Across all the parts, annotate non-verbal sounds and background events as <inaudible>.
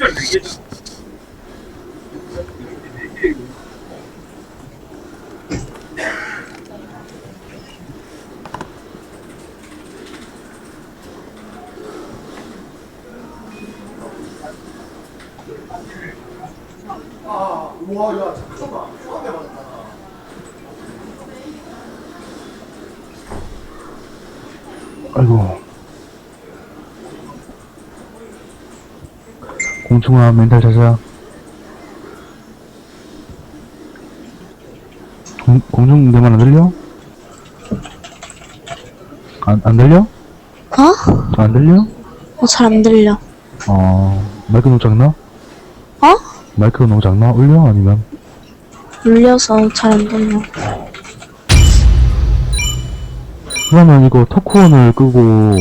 아이 공충아, 멘탈 자자. 공, 공중 내말 안 들려? 안, 안 들려? 어? 안 들려? 어, 잘 안 들려. 어, 마이크 너무 작나? 어? 마이크가 너무 작나? 울려? 아니면? 울려서 잘 안 들려. 그러면 이거 토크온을 끄고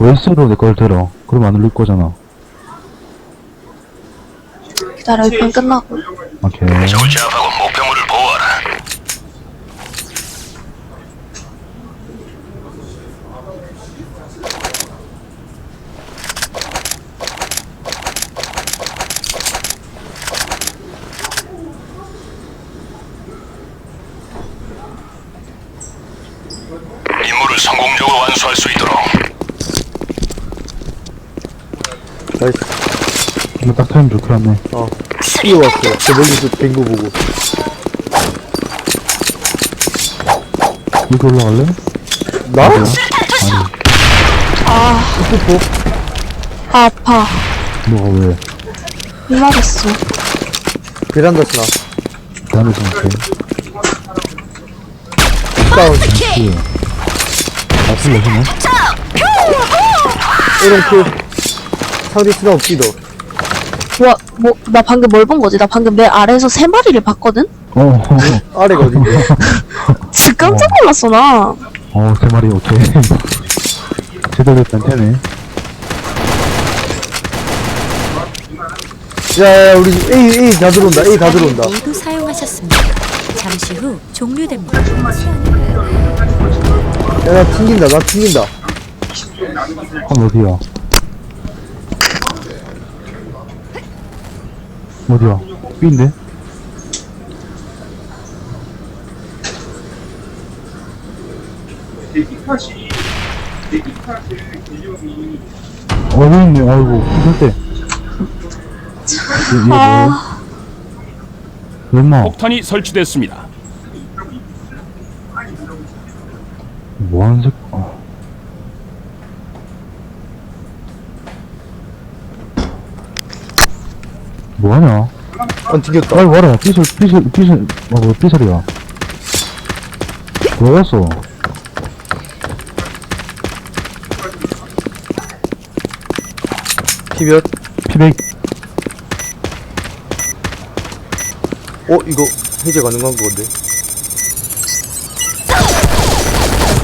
웨스로 내 걸 들어. 그러면 안 울릴 거잖아. 기다려, 이편 끝나고. 오케이. 적을 제압하고 목표물을 보호하라. 임무를 성공적으로 완수할 수 있도록 나이스. 이거 딱 타임 좋게 하네. 어. 뛰어왔어. 저 멀리서 뱅거 보고. 여기 올라갈래? 나? 아니, 아, 뽀뽀. 아, 아파. 뭐가 왜? 이 맞았어. 베란다 스나. 나는 좀 돼. 다운. 예. 아? 이런 킬. 상대 스나 없지, 너. 와, 뭐, 나 방금 뭘 본 거지? 나 방금 내 아래에서 세 마리를 봤거든? 어, 아래가 어딘데? <laughs> 진짜 깜짝 놀랐어, 나. 어, 세 마리, 오케이. 제대로 됐단 테네. 야, 야, 우리 A, A 다 들어온다. A 다 들어온다. 모두 사용하셨습니다. 잠시 후 종료됩니다. 야, 나 튕긴다. 나 튕긴다. 한 어디야? 어디야? B인데? 어, 여기 있네. 아이고, 힘들 때. 얘, 얘 뭐야? 아, 폭탄이 설치됐습니다. 뭐 하는 새, 어. 뭐하냐? 안 튕겼다. 아이 와라 삐설 삐설 삐설 어 뭐 삐설이야 왜 왔어 피몇? 피백 어, 이거 해제 가능한 건데.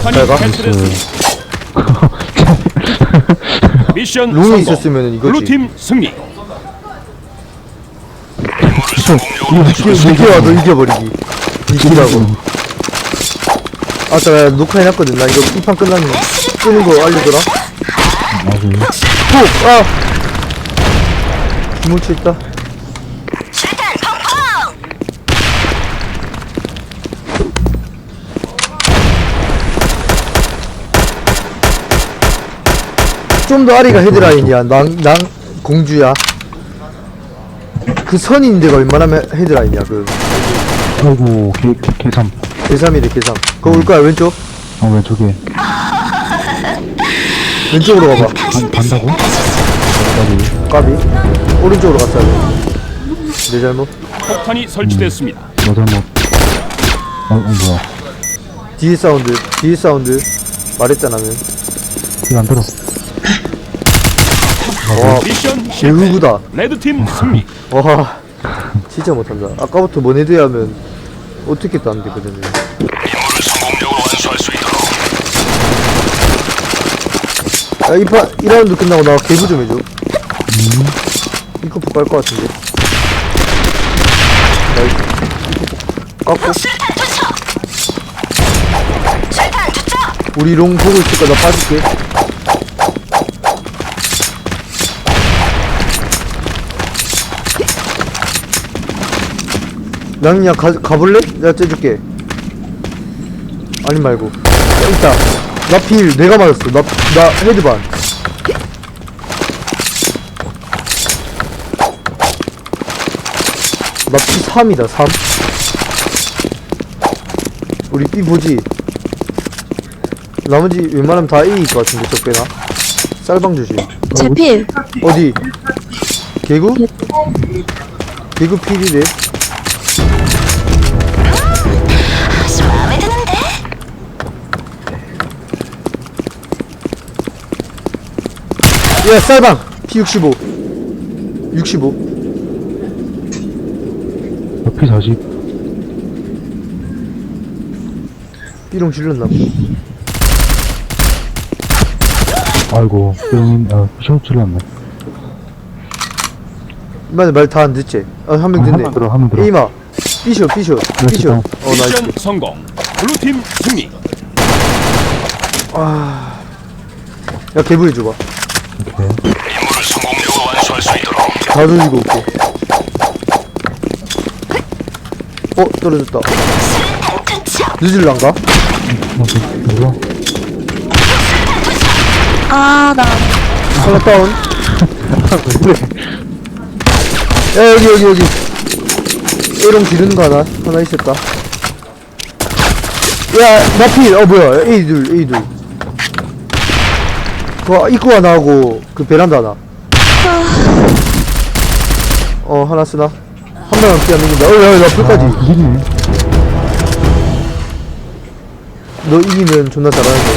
잘 가. <laughs> 미션 성공. 있었으면은 이거지. 블루팀 승리. 이거 이겨, 와, 너 이겨버리기. 이기라고. 아까 나 녹화해놨거든. 나 이거 이판 끝나면 끄는 거 알려줘라. 맞아 푹! 아! 기모치 있다. 좀 더 아래가 헤드라인이야. 난, 난 공주야. 그 선인데가 웬만하면 헤드라인이야. 그 아이고 개, 개, 개삼 개3이래 개3. 그거 올 거야 왼쪽? 어 왼쪽에 왼쪽으로 가봐. 반, 반다고? 여기까지 까비. 오른쪽으로 갔어야 돼. 내 잘못. 폭탄이 설치됐습니다. 너 잘못 어, 어 뭐야 뒤에 사운드. 뒤에 사운드. 말했잖아 면. 이거 안 들어 와, 미션 실패. 개구구다. 레드팀 승리. <laughs> 와, 진짜 못한다. 아까부터 모네드 하면 어떻게 또안 되거든요. 임무를 성공적으로 완수할 수 있도록 야, 이 판, 2라운드 끝나고 나 개부 좀 해줘. 이거 못갈것 같은데. 나이스. 깎고. 우리 롱 보고 있을까? 나 봐줄게. 낭이야 가, 가볼래? 내가 째줄게. 아니 말고. 야, 있다. 나필 내가 맞았어. 나, 나 헤드반. 나피 3이다 3 우리 B 보지? 나머지 웬만하면 다 A일 것 같은데 적배나. 쌀방 조심. 제필. 어디? 개구? 개구 필이래 야 쌀방. P65 65 옆이 40 B롱 질렀나 아이고 뿅인 아 피셔 출랐네 이만에 말다 안 듣지? 아 한 명 아, 듣네. 한명 들어 한명 들어. 에이마. B쇼 B쇼. B쇼. 어 나이스. 미션 성공. 블루팀 승리. 야 개불이 줘봐 오케이 임무를 성공적으로 완수할 수 있도록 다 돌리고 올게. 어 떨어졌다. 늦을란가? 뭐야 아나. 하나 다운. 야 여기 여기 여기. A롱 지르는 거 하나. 하나 있었다. 야 나필. 어 뭐야? A 둘 A 둘 그 입구 하나 하고 그 베란다 하나 어 하나 쓰나? 한 명은 피안 넘긴다. 어야야 풀까지. 아 그리네. 너 이기면 존나 잘하는데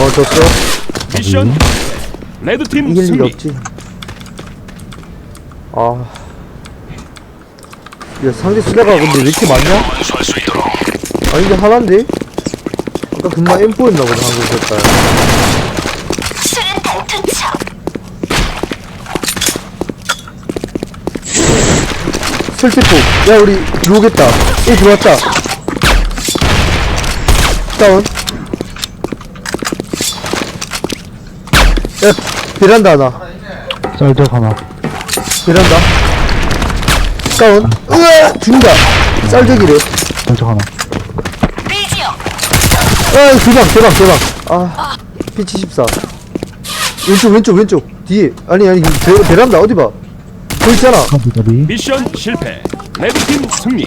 어 졌어? 미션 레드팀 이길 리가 승리. 없지. 아. 야, 상대 수다가 근데 왜 이렇게 많냐? 있도록. 아닌데 하나인데? 아까 금방 M4였나 보다 한국 색깔 설태포. 야 우리 들어오겠다. A 들어왔다. 다운. 야 베란다 하나. 쌀적 하나 베란다. 다운. 으아 죽는다. 쌀적이래. 쌀적 하나 아 대박 대박 대박. 아 P74 왼쪽 왼쪽 왼쪽. 뒤에. 아니 아니 베, 베란다. 어디 봐 있잖아 카드다리 미션 실패. 레드팀 승리.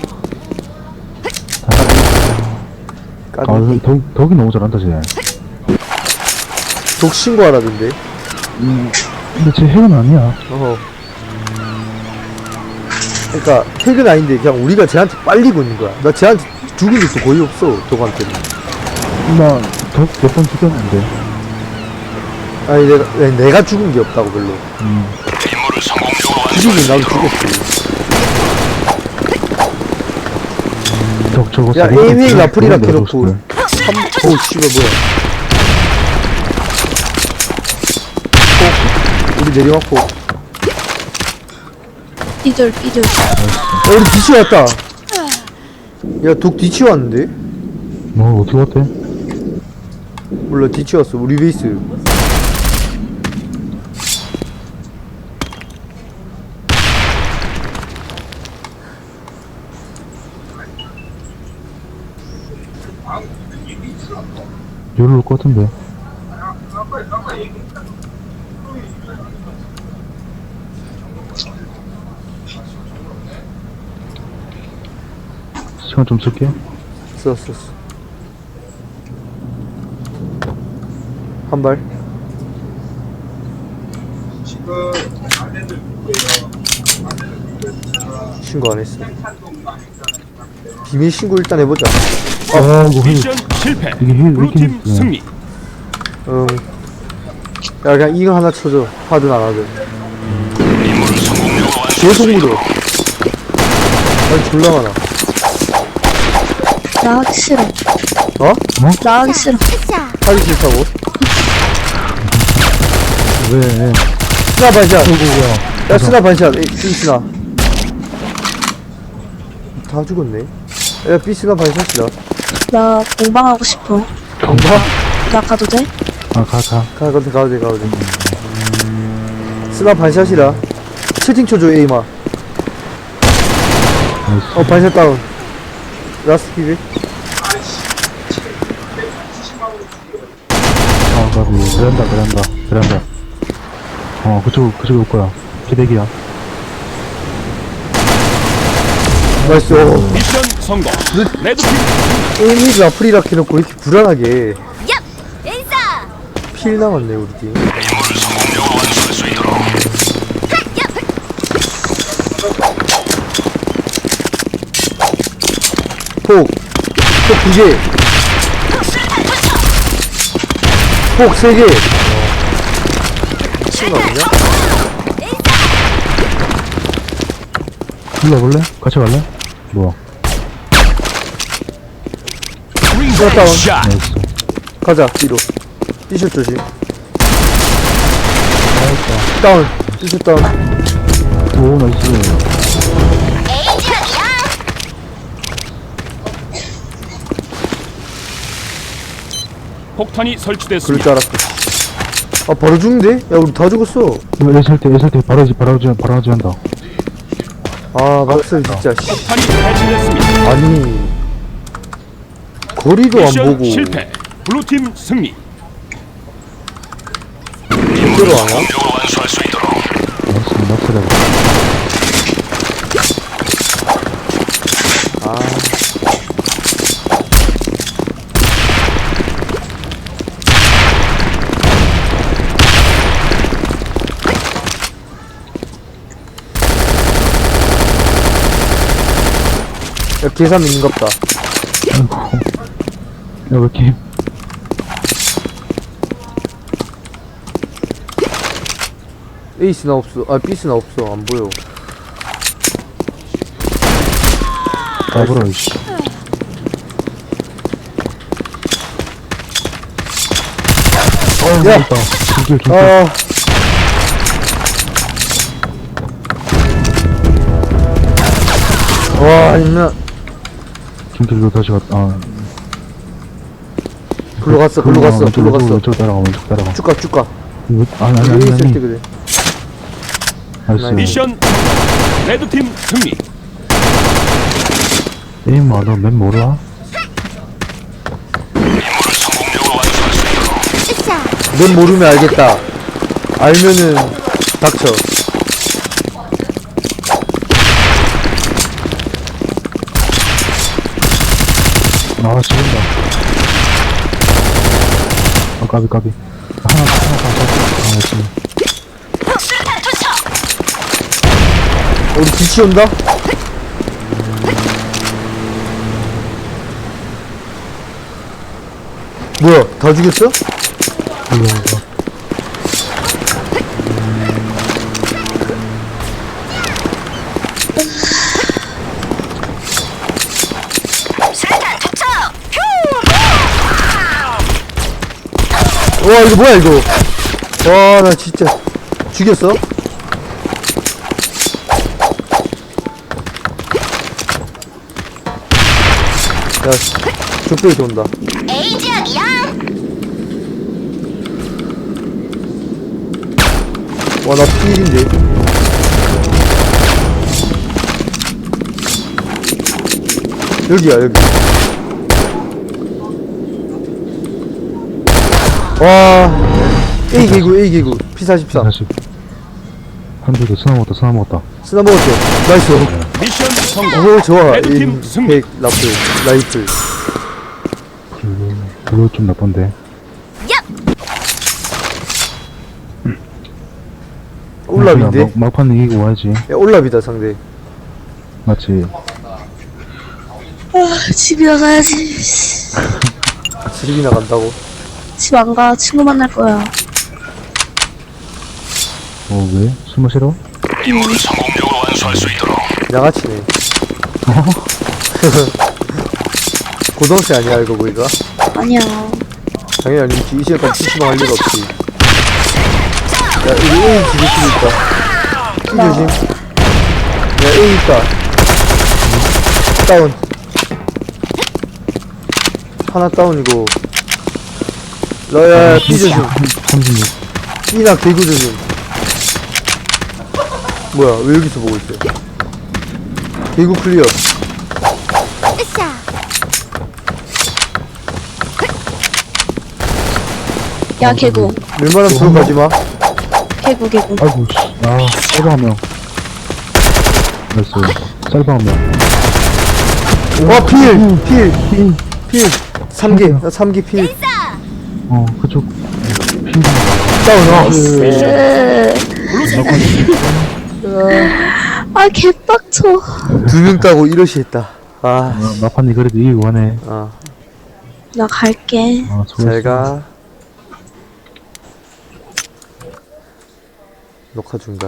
아 까비 덕, 덕이 너무 잘한다 쟤. 독 신고하라던데. 근데 쟤 핵은 아니야. 어허. 그니까 핵은 아닌데 그냥 우리가 쟤한테 빨리고 있는 거야. 나 쟤한테 죽은 적도 거의 없어 독한테는. 나덕몇번 죽였는데. 아니 내가 내- 내가 죽은 게 없다고 별로. 임 죽이긴 수 나도 덕 저거 야 에이밍 라플이라 삼... 오 씨발 뭐야 어? 우리 내려왔고 야 삐들 삐들 우리 뒤치 왔다 야독 뒤치 왔는데? 뭐 어떻게 왔대? 몰라 뒤치 왔어 우리 베이스 여기로 올것 같은데. 시간 좀 쓸게 썼어 썼어. 한발. 신고 안 했어. 비밀 신고 일단 해보자 아 이거 힐 미션 실패. 이게 힐, 블루팀. 승리. 응. 야 그냥 이거 하나 쳐줘. 하든 안 하든 계속 묻어 아니 졸라 많아. 나 하기 싫어? 어? 나 하기 싫어 하기 싫다고? 왜? 스나 반샷 야. 스나 반샷 에이, B 스나. 다 죽었네. 야 B 스나 반샷이다 나 공방하고 싶어 간다? 나 가도 돼? 아 가 가 가, 가도 돼, 가도 돼. 스나 반샷이라. 채팅 쳐줘, 에이마. 나이스. 어 반샷 다운 라스트 기비 아, 가비. 베란다, 베란다, 베란다. 어, 그쪽, 그쪽에 올 거야. 피대기야. 나이스 오 미션 성공. 레드팀 에이미가 프리라 해놓고 이렇게 불안하게 필 남았네 우리 팀 폭! 폭두 개! 폭세 개! 미친 거 아니냐? 불러볼래? 같이 갈래? 뭐야? 다운. 샷. 나이스. 가자 뒤로 삐슛 조심 다운 삐슛 다운 오, 나이스. 폭탄이 그럴 설치됐습니다. 줄 알았어 아 바로 죽는데? 야 우리 다 죽었어 이거 애살 때 바로, 지- 바로, 지- 바로 하지 한다. 아 막슬 진짜 씨. 폭탄이 해체됐습니다. 아니 거리도 안 미션 보고 실패. 블루팀 승리. 제대로 안 와? 완수할 수 있도록 나이스, 나이스다. 야 계산 있는갑다 아이고. 야, 왜 이렇게. 에이스나 없어 아 B스나 없어 안 보여 까불어, 이씨. 어, 야! 있다. 길게. 아 와, 있나? 김길로 다시 갔다. 아, 글로 갔어, 글로 갔어, 글로 갔어. 왼쪽 따라가, 왼쪽 따라가. 쭉 가, 쭉 가. 이거- 아니, 아니, 아니, 있을 아니. 때 그래. 나이스. 미션. 레드팀 승리. 에임, 아, 너맨 몰라? 넌 모르면 알겠다. 알면은 닥쳐. 아, 죽인다. 아, 까비, 까비. 하나, 하나, 하나, 아, 나이스. 우리 뒤치 온다? 뭐야, 다 죽였어? 이거, 이거. 와, 이거 뭐야, 이거. 와, 나 진짜. 죽였어? 야, 족배기 돈다. 와, 나 피일인데. 여기야, 여기. 와, A 개구, A 개구. P44. 다시. 한두 개, 쓰나 먹었다, 쓰나 먹었다. 쓰나 먹었죠? 나이스. 미션 성공. 오, 좋아. 레드팀 임, 승리. 백, 라플, 라이플. 별로, 별로 좀 나쁜데. 올랍인데? 막, 막판 이기고 와야지. 야, 올랍이다, 상대. 맞지? 아, 집이나 가야지. 집이나 간다고. 집 안 가. 친구 만날 거야. 어, 왜? 술 마시러? 임무를 성공적으로 완수할 수 있도록 <laughs> 양아치네. 고등학생 아니야, 이거 보니까? 아니야. 당연히 아니지. 이 시간까지 PC방 할 리가 없지. 야, 여기 A 집에 집에 있다. 조심. 야, A 있다. 다운. 하나 다운이고. 너야, B 조심. 36. B나 개구 조심. 뭐야, 왜 여기서 보고 있어? 개구 클리어. 야 개구 웬만하면 들어가지 마. 개구 개구 아이고, 씨. 아, 쌀방 한 명. 나이스. 쌀방 한 명. 와, 필! 필! 필! 3개, 3개 필. 어, 그쪽. 다운, 아. 아 개빡쳐 두 명 따고 이러시 했다. 아, 아, 마판이 그래도 이기고 하네. 아, 나 갈게 아. 잘 가. 녹화 중이다.